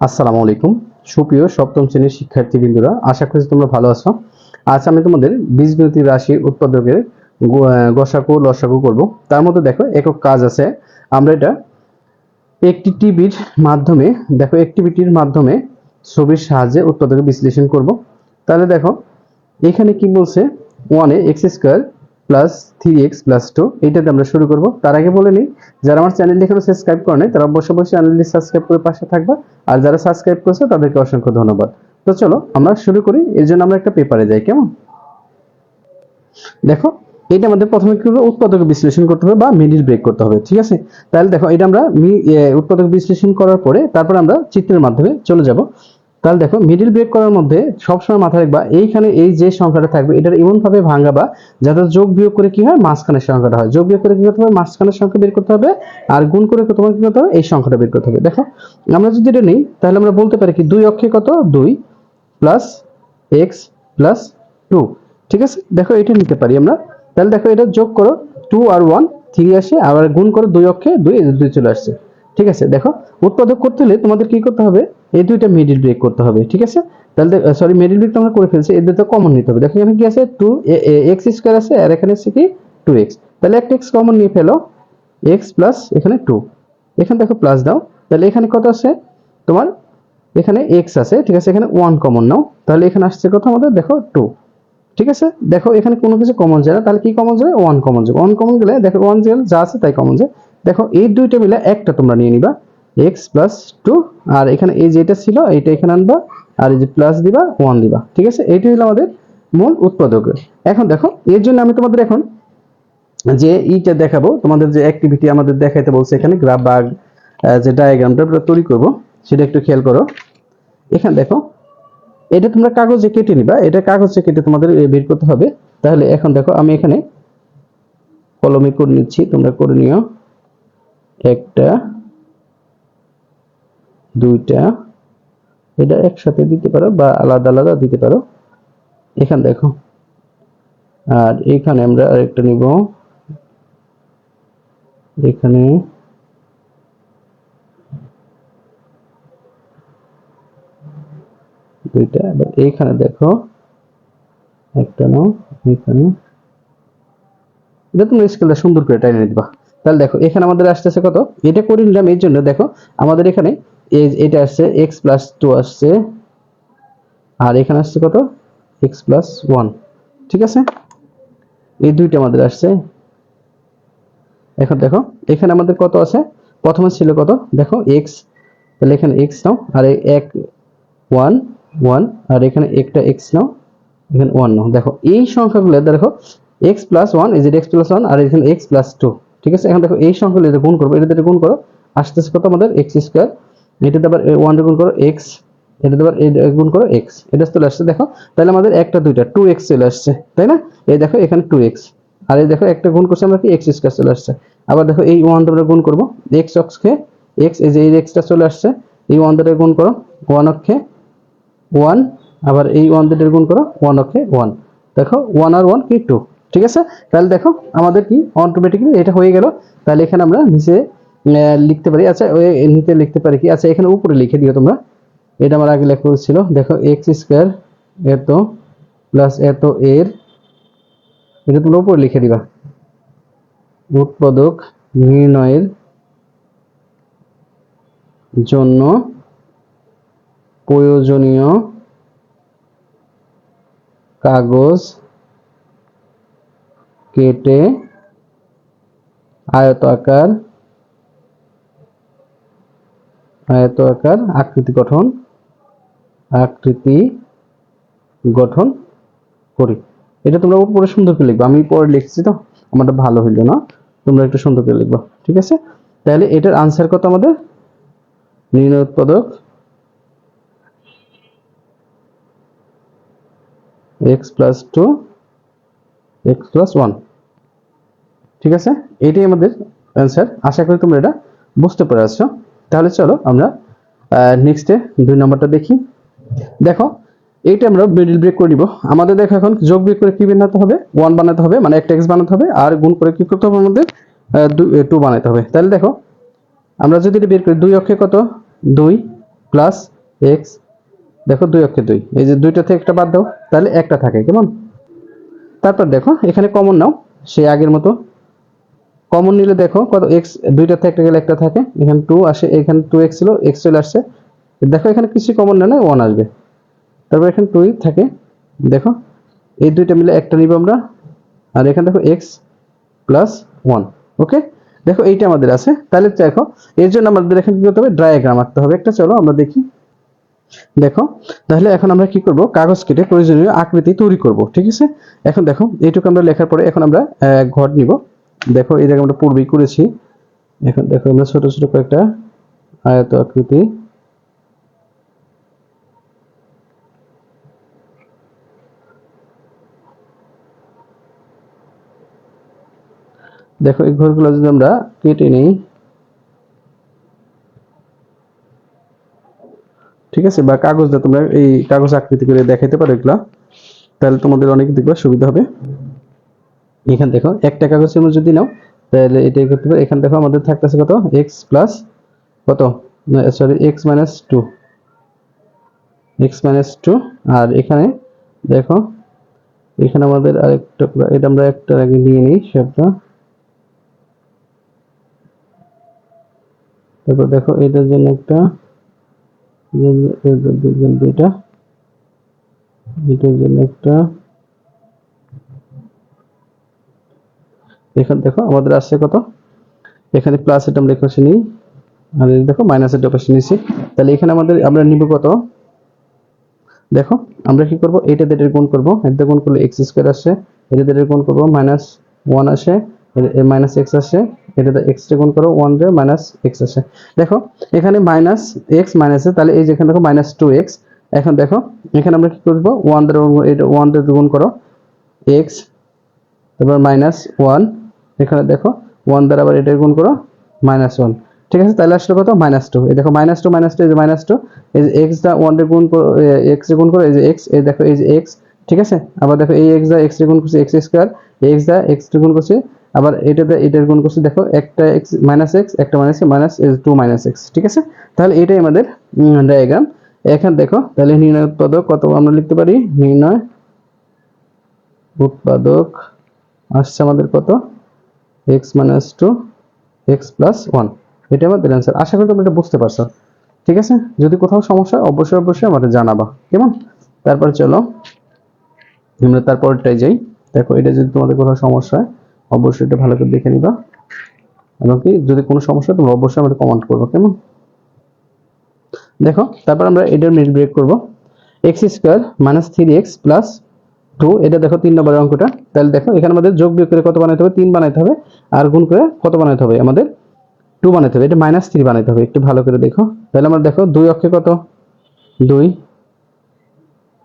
আসসালামু আলাইকুম। সুপ্রিয় সপ্তম শ্রেণির শিক্ষার্থীবৃন্দরা আশা করি তোমরা ভালো আছো। আজ আমি তোমাদের বীজগণিত রাশি উৎপাদকের গ- আহ, গসাগু করব। তার মধ্যে দেখো একক কাজ আছে। আমরা এটা একটি টিভির মাধ্যমে দেখো অ্যাক্টিভিটির মাধ্যমে ছবির সাহায্যে উৎপাদকের বিশ্লেষণ করব। তাহলে দেখো এখানে কি বলছে? ওয়ানে X square plus three X plus two এইটাতে আমরা শুরু করব। তার আগে বলে নিই, যারা আমার চ্যানেলটি এখনও সাবস্ক্রাইব করে নাই, তারা অবশ্যই অবশ্যই চ্যানেলটি সাবস্ক্রাইব করে পাশে থাকবা। আর যারা সাবস্ক্রাইব করেছে, তাদেরকে অসংখ্য ধন্যবাদ। তো চলো, আমরা শুরু করি। এর জন্য আমরা একটা পেপারে যাই, কেমন? দেখো এটা আমাদের প্রথমে কি করব উৎপাদক বিশ্লেষণ করতে হবে বা মিডিল ব্রেক করতে হবে, ঠিক আছে? তাহলে দেখো, এটা আমরা উৎপাদক বিশ্লেষণ করার পরে তারপর আমরা চিত্রের মাধ্যমে চলে যাব। তাহলে দেখো মিডিল ব্রেক করার মধ্যে সবসময় মাথায় রাখবা, এইখানে এই যে সংখ্যাটা থাকবে, এটার এমন ভাবে ভাঙাবা যাতে যোগ বিয়োগ করে কি হয়? মাঝখানের সংখ্যাটা হয়। যোগ বিয়োগ করে কি করতে হবে? মাঝখানের সংখ্যা বের করতে হবে আর গুণ করে তোমার কি করতে হবে? এই সংখ্যাটা বের করতে হবে। দেখো, আমরা যদি এটা নিই, তাহলে আমরা বলতে পারি কি, দুই অক্ষে কত? দুই প্লাস এক্স প্লাস টু ঠিক আছে? দেখো, এটা নিতে পারি আমরা। তাহলে দেখো, এটা যোগ করো টু আর ওয়ান থ্রি আসে, আবার গুণ করো দুই অক্ষে, দুই দুই চলে আসছে। ঠিক আছে? দেখো, উৎপাদক করতে হলে তোমাদের কি করতে হবে? এই দুইটা মিডিল ব্রেক করতে হবে, ঠিক আছে? তাহলে সরি মিডিল ব্রেক আমরা করে ফেলছি এই দুটো কমন নিতে হবে। দেখো, এখানে কি আছে? টু এক্স স্কোয়ার আছে, আর এখানে আছে কি? টু এক্স তাহলে একটা এক্স কমন নিয়ে ফেলো এক্স প্লাস এখানে টু এখানে দেখো প্লাস দাও। তাহলে এখানে কত আছে? তোমার এখানে এক্স আছে, ঠিক আছে? এখানে ওয়ান কমন নাও। তাহলে এখানে আসছে কত আমাদের? দেখো টু ঠিক আছে? দেখো, এখানে কোনো কিছু কমন যায় না। তাহলে কি কমন যাবে ওয়ান কমন যাবে ওয়ান কমন গেলে, দেখো ওয়ান গেলে যা আছে তাই কমন যায়। দেখো এই দুইটা মিলে একটা তোমরা নিয়ে নিবা এক্স প্লাস টু আর এখানে এই যেটা ছিল এইটা এখানে আনবা, আর এই যে প্লাস দিবা ওয়ান দিবা, ঠিক আছে? এইটা হলো আমাদের মূল উৎপাদক। এখন দেখো, এর জন্য আমি তোমাদের এখন যে ইটা দেখাবো, তোমাদের যে অ্যাক্টিভিটি আমাদের দেখাইতে বলছে এখানে গ্রাফ বা যে ডায়াগ্রামটা তৈরি করব, সেটা একটু খেয়াল করো। এখানে দেখো, এটা তোমরা কাগজে কেটে নিবা, এটা কাগজে কেটে তোমাদের বের করতে হবে। তাহলে এখন দেখো, আমি এখানে কলমে করে নিচ্ছি, তোমরা করে নিও। একটা, দুইটা, এটা একসাথে দিতে পারো বা আলাদা আলাদা দিতে পারো। এখানে দেখো। আর এখানে আমরা আরেকটা নিব। এখানে দুইটা এবার এইখানে দেখো। একটা নাও, এখানে। এটা তুমি স্কেলটা সুন্দর করে টাইনে দিবা তাহলে দেখো, এখানে আমাদের আসতেছে কত? এটা করে নিলাম এর জন্য দেখো, আমাদের এখানে এটা আসছে এক্স প্লাস টু আসছে, আর এখানে আসছে কত? এক্স প্লাস ওয়ান ঠিক আছে? এই দুইটা আমাদের আসছে। এখন দেখো, এখানে আমাদের কত আছে? প্রথমে ছিল কত? দেখো এক্স তাহলে এখানে এক্স নাও, আর এক ওয়ান ওয়ান আর এখানে একটা এক্স নাও, এখানে ওয়ান নাও। দেখো, এই সংখ্যাগুলো, দেখো X plus one is X plus one আর এখানে এক্স প্লাস টু ঠিক আছে? এখন দেখো, এই সংখ্যাগুলো এটা গুণ করব এটা গুণ করো, আসতেছে কত আমাদের? এক্স স্কোয়ার এটাতে আবার ওয়ান গুণ করো এক্স এটাতে আবার গুণ করো এক্স এটা চলে আসছে, দেখো, তাহলে আমাদের একটা, দুইটা টু এক্স চলে আসছে, তাই না? এই দেখো, এখানে টু এক্স আর এই দেখো, একটা গুণ করছে আমরা কি? এক্স স্কোয়ার চলে আসছে, আবার দেখো, এই ওয়ান আমরা গুণ করব এক্স অক্ষে এক্স এই যে, এই এক্সটা চলে আসছে, এই ওয়ান দ্বারা গুণ করো ওয়ান অক্ষে ওয়ান আবার এই ওয়ান দিয়ে গুণ করো ওয়ান অক্ষে ওয়ান দেখো ওয়ান আর ওয়ান কি টু ঠিক আছে? তাহলে দেখো, আমাদের কি অটোমেটিকলি এটা হয়ে গেল। তাহলে এখানে আমরা নিচে লিখতে পারি। আচ্ছা নিচে লিখতে পারি কি? আচ্ছা এখানে উপরে লিখে দিও তোমরা। এটা আমার আগে লেখা ছিল দেখো এক্স স্কোয়ার এত প্লাস এত এর। এটা তোমরা উপরে লিখে দিবা। উৎপাদক নির্ণয়ের জন্য প্রয়োজনীয় কাগজ কেটে আয়ত আকার আয়ত আকার, আকৃতি গঠন আকৃতি গঠন করি। এটা তোমরা উপরে সুন্দর করে লিখবা। আমি পরে লিখছি তো, আমারটা ভালো হইল না। তোমরা একটু সুন্দর করে লিখবা, ঠিক আছে? তাহলে এটার আনসার কত আমাদের? নির্ণয় উৎপাদক X plus two X plus one ঠিক আছে? এটাই আমাদের অ্যান্সার আশা করি তোমরা এটা বুঝতে পেরেছ। তাহলে চলো আমরা নেক্সটে দুই নম্বরটা দেখি। দেখো, এইটা আমরা মিডিল ব্রেক করে নিব। আমাদের দেখো এখন যোগ বিয়োগ করে কি বানাতে হবে? ওয়ান বানাতে হবে মানে একটা এক্স বানাতে হবে, আর গুণ করে কি করতে হবে আমাদের? টু বানাতে হবে। তাহলে দেখো, আমরা যদি এটা বের করি, দুই অক্ষে কত? দুই প্লাস এক্স দেখো দুই অক্ষে দুই। এই যে দুইটা থেকে একটা বাদ দাও, তাহলে একটা থাকে, কেমন? তারপর দেখো, এখানে কমন নাও সেই আগের মতো কমন নিলে দেখো কত এক্স দুইটা থেকে একটা গেলে একটা থাকে। এখানে টু আসে, এখানে টু এক্স ছিল এক্স চলে আসছে। দেখো এখানে কিছু কমন না ওয়ান আসবে। তারপর এখানে টুই থাকে। দেখো, এই দুইটা মিলে একটা নিব আমরা। আর এখানে দেখো এক্স প্লাস ওয়ান ওকে দেখো এইটা আমাদের আছে। তাহলে দেখো, এর জন্য আমাদের এখানে কি করতে হবে? ডায়াগ্রাম আঁকতে হবে। একটা চলো, আমরা দেখি। দেখো, তাহলে এখন আমরা কি করব? কাগজ কেটে প্রয়োজনীয় আকৃতি তৈরি করব, ঠিক আছে? এখন দেখো, এইটুকু আমরা লেখার পরে এখন আমরা ঘর নিব। দেখো, এই জায়গায় আমরা পূর্বেই করেছি। এখন দেখো, আমরা ছোট ছোট কয়েকটা আয়ত আকৃতি। দেখো, এই ঘরগুলো যদি আমরা কেটে নিই, ঠিক আছে? বা কাগজ দিয়ে তোমরা এই কাগজ আকৃতি করে দেখাইতে পারো এগুলা, তাহলে তোমাদের অনেক দেখবা সুবিধা হবে। এখানে দেখো একটা কাগজের মধ্যে যদি নাও, তাহলে এটাই করতে পারো। এখানে দেখো আমাদের থাকতেছে কত? এক্স প্লাস কত? Sorry X minus two X minus two আর এখানে দেখো, এখানে আমাদের আরেকটা, এটা আমরা একটা আগে নিয়ে নিই সবটা। তারপর দেখো, এটার জন্য একটা এটার জন্য একটা এখানে দেখো, আমাদের আসছে কত? এখানে প্লাস এটা আমরা পাশে নিই আর দেখো মাইনাস এটা পাশে নিয়েছি তাহলে এখানে আমাদের, আমরা নিব কত? দেখো, আমরা কি করব? এইটা দিয়ে গুণ করব। এটা গুণ করলে এক্স স্কোয়ার আসে। এটা দিয়ে গুণ করব মাইনাস ওয়ান আসে। মাইনাস এক্স আসে। এটা এক্স গুণ করো ওয়ান রে মাইনাস এক্স আসে। দেখো, এখানে মাইনাস এক্স মাইনাসে তাহলে এই যেখানে দেখো মাইনাস টু এক্স এখন দেখো, এখানে আমরা কি করব? ওয়ান দ্বারা এটা ওয়ান দ্বারা গুণ করো এক্স তারপর মাইনাস ওয়ান এখানে দেখো ওয়ান দ্বারা আবার এটা গুণ করো মাইনাস ওয়ান ঠিক আছে? তাহলে আসলে কত? মাইনাস টু এই দেখো মাইনাস টু মাইনাস টু এই যে মাইনাস টু এই যে এক্স দা ওয়ান রে গুণ করো এক্স রে গুণ করো, এই যে এক্স এই দেখো, এই যে এক্স ঠিক আছে? আবার দেখো, এই এক্স দা এক্স রে গুণ করছে এক্স স্কোয়ার এক্স দা এক্স রে গুণ করছে, আবার এটা দা এটার গুণ করছে, দেখো, একটা এক্স মাইনাস এক্স একটা minus minus two minus X ঠিক আছে? তাহলে এটাই আমাদের ডায়াগ্রাম এখানে দেখো, তাহলে নির্ণয় উৎপাদক কত আমরা লিখতে পারি? নির্ণয় উৎপাদক আসছে আমাদের কত? X minus two X plus one এটা আমাদের অ্যান্সার আশা করি তোমরা এটা বুঝতে পারছ। ঠিক আছে? যদি কোথাও সমস্যা অবশ্যই অবশ্যই আমাদের জানাবা। কেমন? তারপর চলো, আমরা তারপরটাই যাই। দেখো, এটা যদি তোমাদের কোথাও সমস্যা হয়, অবশ্যই এটা ভালো করে দেখে নিবা। এবং কি, যদি কোনো সমস্যা তোমরা অবশ্যই আমাদের কমেন্ট করব। কেমন? দেখো, তারপর আমরা এটার মিড ব্রেক করব। X square minus three X plus two এটা দেখো তিন নম্বরের অঙ্কটা। তাহলে দেখো, এখানে আমাদের যোগ বিয়োগ করে কত বানাইতে হবে? তিন বানাইতে হবে, আর গুণ করে কত বানাইতে হবে? আমাদের টু বানাইতে হবে, এটা মাইনাস থ্রি বানাইতে হবে, একটু ভালো করে দেখো। তাহলে আমরা দেখো, দুই অক্ষে কত? দুই।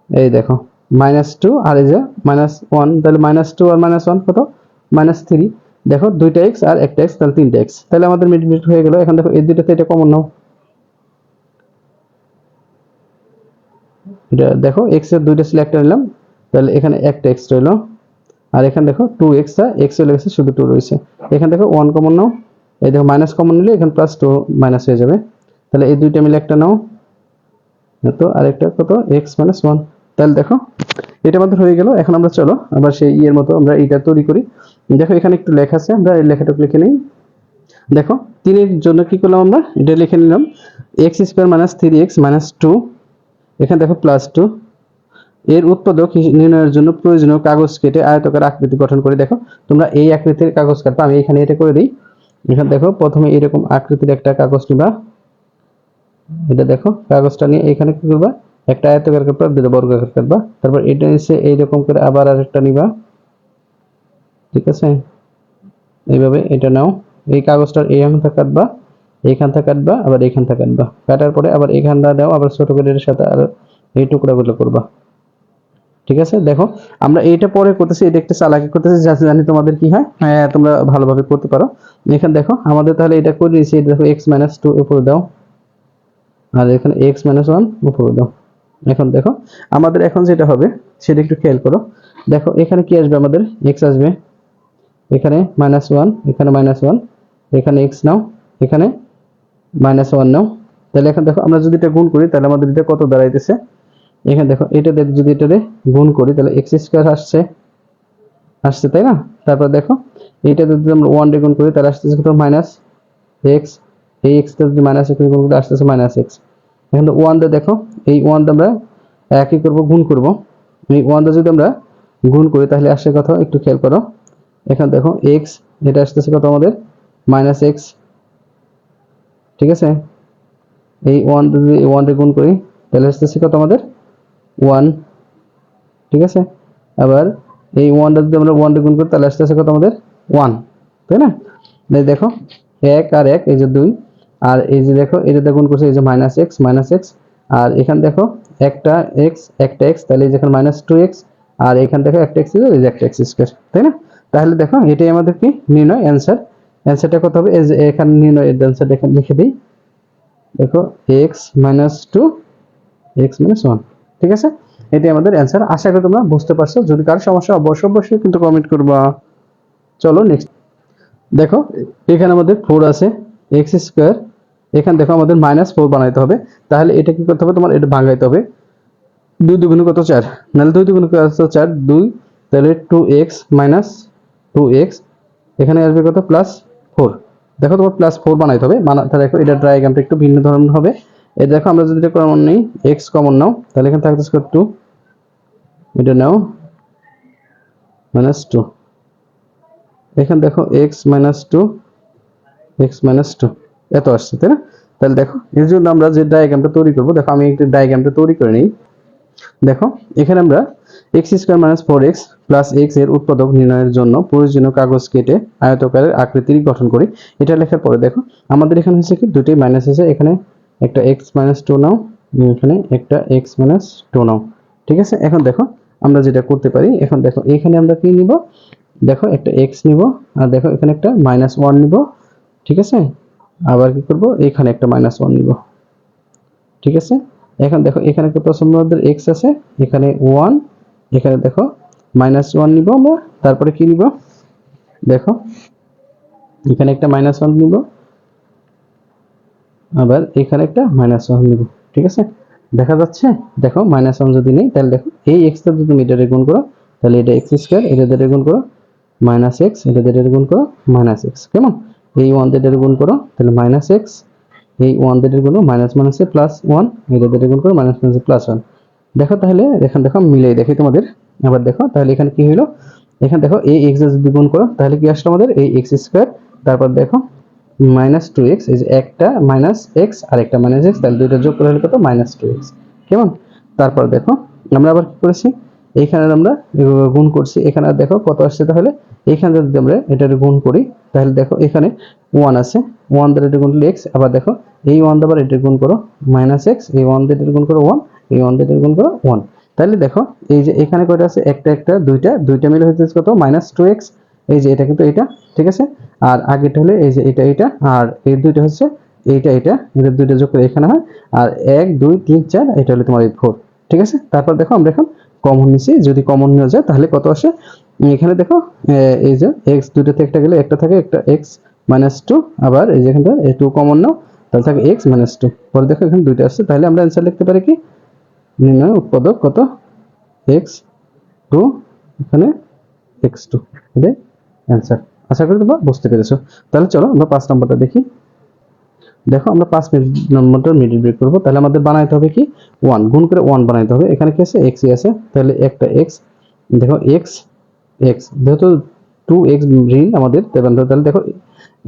এই দেখো মাইনাস টু আর এই যে মাইনাস ওয়ান তাহলে মাইনাস টু আর মাইনাস ওয়ান কত? মাইনাস থ্রি দেখো, দুইটা এক্স আর একটা এক্স তাহলে তিনটা এক্স তাহলে আমাদের মিড মিড হয়ে গেল, এখন দেখো, এই দুইটাতে এটা কমন নাও। এটা দেখো এক্সের দুইটা ছিল একটা নিলাম তাহলে এখানে একটা এক্স রইল। আর এখানে দেখো টু এক্স এক্স চলে গেছে, শুধু টু রয়েছে। এখানে দেখো ওয়ান কমন নাও। এই দেখো মাইনাস কমন নিলে এখানে প্লাস টু মাইনাস হয়ে যাবে। তাহলে এই দুইটা মিলে একটা নাও। তো আরেকটা কত? এক্স মাইনাস ওয়ান তাহলে দেখো, এটা আমাদের হয়ে গেল। এখন আমরা চলো, আবার সেই ইয়ের মতো আমরা এটা তৈরি করি। দেখো এখানে একটু লেখা আছে, আমরা এই লেখাটুকু লিখে নিই। দেখো, তিনের জন্য কি করলাম আমরা? এটা লিখে নিলাম। X square minus three X minus two এখানে দেখো প্লাস টু এর উৎপাদক নির্ণয়ের জন্য প্রয়োজনীয় কাগজ কেটে আয়তকার আকৃতি গঠন করে দেখো। তোমরা এই আকৃতির কাগজ কাটবা, আমি এখানে এটা করে দিই। এখানে দেখো, প্রথমে এরকম আকৃতির একটা কাগজ নিবা। এটা দেখো, কাগজটা নিয়ে এখানে কি করবা? একটা আয়তকার কাটবা, দুটো বর্গাকার কাটবা। তারপর এটা এসে এইরকম করে আবার আরেকটা নিবা। ঠিক আছে? এইভাবে এটা নাও। এই কাগজটার এইখান থেকে কাটবা এইখান থেকে কাটবা, আবার এইখান থেকে কাটবা। কাটার পরে আবার এইখানটা দাও, আবার ছোট করে এর সাথে আর এই টুকরাগুলো করবা। ঠিক আছে? দেখো, আমরা এইটা পরে করতেছি, এটা একটা চালাকি করতেছি যাতে জানি তোমাদের কি হয়। হ্যাঁ তোমরা ভালোভাবে করতে পারো। এখানে দেখো, আমাদের তাহলে এটা করে দিয়েছি, এটা দেখো এক্স মাইনাস টু উপরে দাও। আর এখানে এক্স মাইনাস ওয়ান উপরে দাও। এখন দেখো, আমাদের এখন যেটা হবে, সেটা একটু খেয়াল করো। দেখো, এখানে কি আসবে আমাদের? এক্স আসবে। এখানে মাইনাস ওয়ান এখানে মাইনাস ওয়ান এখানে এক্স নাও, এখানে মাইনাস ওয়ান নাও। তাহলে এখন দেখো, আমরা যদি এটা গুণ করি, তাহলে আমাদের এটা কত দাঁড়াইতেছে? এখানে দেখো এটা দিয়ে যদি এটা দিয়ে গুণ করি, তাহলে এক্স স্কোয়ার আসছে আসছে, তাই না? তারপর দেখো এইটা যদি আমরা ওয়ান দিয়ে গুণ করি, তাহলে আসতেছে কত? মাইনাস এক্স এই এক্সটা যদি মাইনাস এক্স গুণ করি আসতেছে মাইনাস এক্স এখানে ওয়ান দিয়ে দেখো, এই ওয়ান দিয়ে আমরা একই করব, গুণ করব। এই ওয়ান দিয়ে যদি আমরা গুণ করি, তাহলে আসছে কত? একটু খেয়াল করো। এখানে দেখো এক্স এটা আসতেছে কত আমাদের? মাইনাস এক্স ঠিক আছে? এই ওয়ান যদি ওয়ান দিয়ে গুণ করি, তাহলে আসতেছে কত আমাদের? ওয়ান ঠিক আছে? আবার এই ওয়ানটা যদি আমরা ওয়ান দিয়ে গুণ করি, তাহলে আসতেছে কত আমাদের? ওয়ান তাই না? দেখো, এক আর এক, এই যে দুই, আর এই যে দেখো এটা গুণ করছে এই যে মাইনাস এক্স মাইনাস এক্স আর এখানে দেখো, একটা এক্স একটা এক্স তাহলে এই যেখানে মাইনাস টু এক্স আর এখান দেখো একটা এক্স এই যে একটা এক্স স্কোয়ার তাই না? তাহলে দেখো, এটাই আমাদের কি? নির্ণয় অ্যান্সার অ্যান্সারটা কত হবে? এই যে এখানে নির্ণয় অ্যান্সারটা এখানে লিখে দিই। দেখো X minus two X minus one ঠিক আছে? এটাই আমাদের অ্যান্সার আশা করি তোমরা বুঝতে পারছ। যদি কারও সমস্যা অবশ্যই অবশ্যই কিন্তু কমেন্ট করবা। চলো নেক্সট দেখো, এখানে আমাদের ফোর আছে এক্স স্কোয়ার এখানে দেখো আমাদের মাইনাস ফোর বানাইতে হবে। তাহলে এটা কি করতে হবে? তোমার এটা ভাঙাইতে হবে। দুই দুগুণ কত চার? নাহলে দুই দুগুণ কত চার? দুই। তাহলে two X minus two X এখানে আসবে কত? প্লাস ফোর দেখো তোমার প্লাস ফোর বানাইতে হবে। বানাতে দেখো, এটা ডায়াগ্রামটা একটু ভিন্ন ধরনের হবে। এই দেখো, আমরা যদি এটা কমন নেই এক্স কমন নাও, তাহলে এখানে থাকতেছে টু এটা নাও মাইনাস টু এখানে দেখো X minus two X minus two এত আসছে, তাই না? তাহলে দেখো এর জন্য আমরা যে ডায়াগ্রামটা তৈরি করব, দেখো, আমি একটি ডায়াগ্রামটা তৈরি করে নিই। দেখো, এখানে আমরা x square minus four x plus এক্সের উৎপাদক নির্ণয়ের জন্য প্রয়োজনীয় কাগজ কেটে আয়তকারের আকৃতির গঠন করি। এটা লেখার পরে দেখো, আমাদের এখানে হচ্ছে কি দুটোই মাইনাস আছে, এখানে একটা এক্স মাইনাস টু নাও এখানে একটা এক্স মাইনাস টু নাও। ঠিক আছে? এখন দেখো, আমরা যেটা করতে পারি, এখন দেখো, এখানে আমরা কি নিব? দেখো, একটা এক্স নিব, আর দেখো, এখানে একটা মাইনাস ওয়ান নিব। ঠিক আছে? আবার কি করব? এখানে একটা মাইনাস ওয়ান নিব। ঠিক আছে? এখন দেখো, এখানে কত সম্বন্ধের এক্স আছে, এখানে ওয়ান এখানে দেখো মাইনাস ওয়ান নিব আমরা। তারপরে কি নিব? দেখো, এখানে একটা মাইনাস ওয়ান নিব। আবার এখানে একটা মাইনাস ওয়ান নিব, ঠিক আছে? দেখা যাচ্ছে, দেখো মাইনাস ওয়ান যদি নেই, তাহলে দেখো এই এক্সটা যদি তুমি এটা গুণ করো, তাহলে এটা এক্স স্কোয়ার এটা দিয়ে গুণ করো মাইনাস এক্স এটা দিয়ে গুণ করো মাইনাস এক্স কেমন? এই ওয়ান দিয়ে গুণ করো, তাহলে মাইনাস এক্স এই ওয়ান দিয়ে গুণ মাইনাস মাইনাসে প্লাস ওয়ান এটা দিয়ে গুণ করো মাইনাস মাইনাসে প্লাস ওয়ান দেখো তাহলে, এখানে দেখো মিলাই দেখি তোমাদের, আবার দেখো, তাহলে এখানে কি হলো এখানে দেখো এই এক্স যদি গুণ করো, তাহলে কি আসলো আমাদের? এই এক্স স্কোয়ার তারপর দেখো মাইনাস টু এক্স এই যে একটা মাইনাস এক্স আর একটা মাইনাস এক্স তাহলে দুইটা যোগ করে হলে কত? মাইনাস টু এক্স কেমন? তারপর দেখো, আমরা আবার কি করেছি? এইখানে আমরা গুণ করছি। এখানে দেখো কত আসছে তাহলে? এখানে যদি আমরা এটার গুণ করি, তাহলে দেখো এখানে ওয়ান আছে। ওয়ান দ্বারা এটা গুণ করলে এক্স আবার দেখো এই ওয়ান দ্বারা এটা গুণ করো মাইনাস এক্স এই ওয়ান দিয়ে এটা গুণ করো ওয়ান এই ওয়ান দিয়ে এটা গুণ করো ওয়ান তাহলে দেখো, এই যে এখানে কয়টা আছে? একটা একটা, দুইটা দুইটা মিলে হচ্ছে কত? মাইনাস টু এক্স এই যে এটা কিন্তু এটা ঠিক আছে? আর আগেটা হলে এই যে এটা এটা আর এই দুইটা হচ্ছে এইটা এটা এদের দুইটা যোগ করে এখানে হয়। আর এক, দুই, তিন, চার, এটা হলো তোমার এই ফোর ঠিক আছে? তারপর দেখো আমরা এখন কমন নিছি। যদি কমন নেওয়া যায় তাহলে কত আসে? এখানে দেখো এই যে এক্স দুইটাতে একটা গেলে একটা থাকে, একটা এক্স মাইনাস টু আবার এই যে এখানটা টু কমন নাও, তাহলে থাকে এক্স মাইনাস টু পরে দেখো এখানে দুইটা আসছে, তাহলে আমরা অ্যান্সার লিখতে পারি কি? নির্ণয় উৎপাদক কত? এক্স টু এখানে এক্স টু অ্যান্সার আশা করি তোমরা বুঝতে পেরেছ। তাহলে চলো আমরা পাঁচ নম্বরটা দেখি। দেখো, আমরা পাঁচ মিনিট নম্বরটা মিডিল ব্রেক করব। তাহলে আমাদের বানাইতে হবে কি? ওয়ান গুণ করে ওয়ান বানাইতে হবে। এখানে কি আছে? এক্সই আছে। তাহলে একটা এক্স দেখো এক্স এক্স যেহেতু টু এক্স ঋণ আমাদের, তাহলে দেখো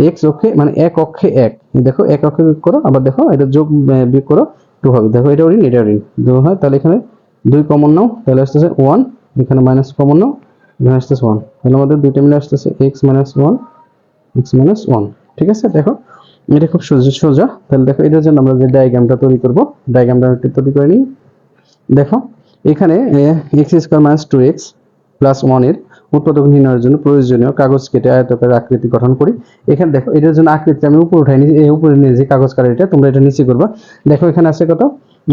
এক্স অক্ষে মানে এক অক্ষে এক। দেখো, এক অক্ষে বিয়োগ করো। আবার দেখো, এটা যোগ বিয়োগ করো টু হবে। দেখো এটা ঋণ এটা ঋণ। হয়, তাহলে এখানে দুই কমন নাও। তাহলে আসতেছে ওয়ান এখানে মাইনাস কমন নাও। এখানে আসতেছে ওয়ান তাহলে আমাদের দুইটা মিলে আসতেছে x minus one x minus one ঠিক আছে? দেখো, এটা খুব সোজা সোজা। তাহলে দেখো, এটার জন্য আমরা যে ডায়াগ্রামটা তৈরি করব ডায়াগ্রামটা তৈরি করে নিই। দেখো, এখানে x square minus two x plus ওয়ানের উৎপাদক নির্ণয়ের জন্য প্রয়োজনীয় কাগজ কেটে আয়তকার আকৃতি গঠন করি। এখানে দেখো, এটার জন্য আকৃতি আমি উপরে উঠাই এই উপরে নিয়ে যে কাগজ এটা তোমরা এটা নিচে করবা। দেখো, এখানে আছে কত?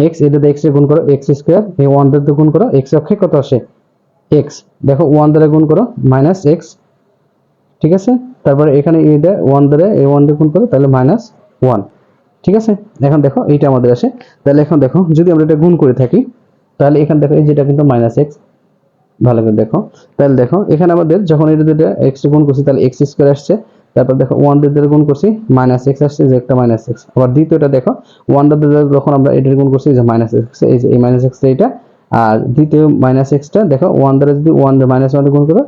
এক্স এটা দিয়ে এক্স গুণ করো এক্স স্কোয়ার এই ওয়ান দিয়ে গুণ করো এক্স অক্ষে কত আসে? এক্স দেখো ওয়ান দ্বারা গুণ করো মাইনাস এক্স ঠিক আছে? তারপরে এখানে এটা ওয়ান দ্বারা এ ওয়ান দিয়ে গুণ করো, তাহলে মাইনাস ওয়ান ঠিক আছে? এখন দেখো এইটা আমাদের আসে তাহলে এখন দেখো, যদি আমরা এটা গুণ করে থাকি, তাহলে এখানে দেখো যেটা কিন্তু মাইনাস এক্স ভালো করে দেখো। তাহলে দেখো, এখানে আমাদের যখন এটা দুটো এক্স গুণ করছি, তাহলে এক্স স্কোয়ার আসছে। তারপর দেখো ওয়ান দিয়ে গুণ করছি মাইনাস এক্স আসছে যে একটা মাইনাস এক্স আবার দ্বিতীয়টা দেখো ওয়ান দিয়ে যখন আমরা এটা গুণ করছি যে মাইনাস এক্স এই যে এই মাইনাস এক্স এইটা আর দ্বিতীয় মাইনাস এক্সটা দেখো ওয়ান দ্বারা যদি ওয়ান মাইনাস ওয়ান গুণ করো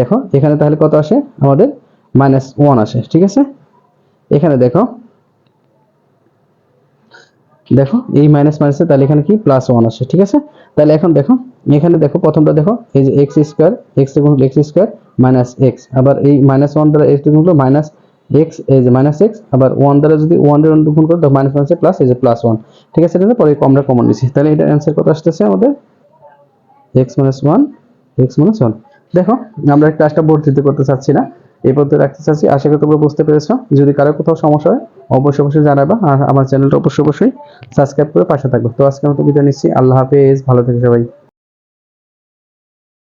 দেখো, এখানে তাহলে কত আসে? আমাদের মাইনাস ওয়ান আসে, ঠিক আছে? এখানে দেখো দেখো, এই মাইনাস মাইনাসে তাহলে এখানে কি? প্লাস ওয়ান আসে, ঠিক আছে? তাহলে এখন দেখো, এখানে দেখো, প্রথমটা দেখো, এই যে x square x x square minus x আবার এই মাইনাস ওয়ান দ্বারা এক্স গুণ করলে মাইনাস এক্স এই যে মাইনাস আবার ওয়ান দ্বারা যদি ওয়ান দ্বারা গুণ করো, তো মাইনাস মাইনাসে প্লাস এই প্লাস ওয়ান ঠিক আছে এটা পরে আমরা কমন নিচ্ছি তাহলে এটা অ্যান্সার কত আসতেছে আমাদের? এক্স মাইনাস ওয়ান এক্স দেখো, আমরা ক্লাসটা বর্ধিত করতে চাচ্ছি না। এই পর্যন্ত রাখতে চাচ্ছি। আশা করি তোমরা বুঝতে পেরেছ। যদি কারও কোথাও সমস্যা হয়, অবশ্যই অবশ্যই জানাবা। আর আমার চ্যানেলটা অবশ্যই অবশ্যই সাবস্ক্রাইব করে পাশে থাকবে। তো আজকে মতো বিদায় নিচ্ছি। আল্লাহ হাফেজ। ভালো থেকো সবাই।